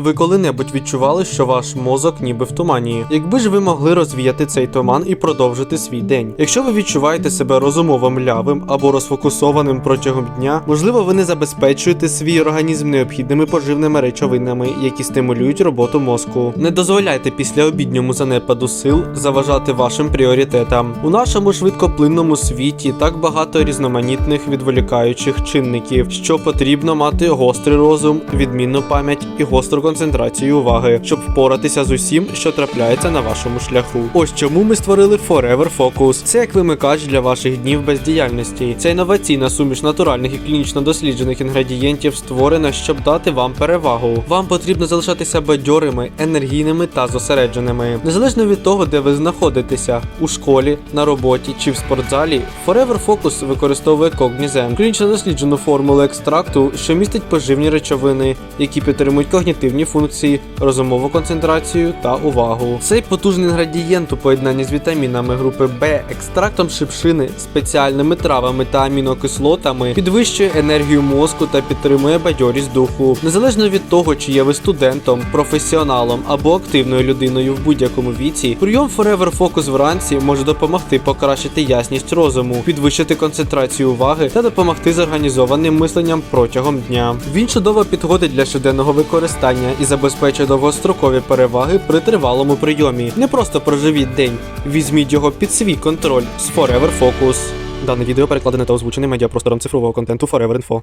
Ви коли-небудь відчували, що ваш мозок ніби в тумані? Якби ж ви могли розвіяти цей туман і продовжити свій день? Якщо ви відчуваєте себе розумово млявим або розфокусованим протягом дня, можливо, ви не забезпечуєте свій організм необхідними поживними речовинами, які стимулюють роботу мозку. Не дозволяйте післяобідньому занепаду сил заважати вашим пріоритетам. У нашому швидкоплинному світі так багато різноманітних відволікаючих чинників, що потрібно мати гострий розум, відмінну пам'ять і гостру концентрацію уваги, щоб впоратися з усім, що трапляється на вашому шляху. Ось чому ми створили Forever Focus. Це як вимикач для ваших днів бездіяльності. Ця інноваційна суміш натуральних і клінічно досліджених інгредієнтів створена, щоб дати вам перевагу. Вам потрібно залишатися бадьорими, енергійними та зосередженими. Незалежно від того, де ви знаходитеся у школі, на роботі чи в спортзалі, Forever Focus використовує Cognizant, клінічно досліджену формулу екстракту, що містить поживні речовини, які підтримують когнітивні функції, розумову концентрацію та увагу. Цей потужний інгредієнт у поєднанні з вітамінами групи Б, екстрактом шипшини, спеціальними травами та амінокислотами підвищує енергію мозку та підтримує бадьорість духу. Незалежно від того, чи є ви студентом, професіоналом або активною людиною в будь-якому віці, прийом Forever Focus вранці може допомогти покращити ясність розуму, підвищити концентрацію уваги та допомогти з організованим мисленням протягом дня. Він чудово підходить для щоденного використання і забезпечує довгострокові переваги при тривалому прийомі. Не просто проживіть день, візьміть його під свій контроль з Forever Focus. Дане відео перекладене та озвучене медіапростором цифрового контенту Forever Info.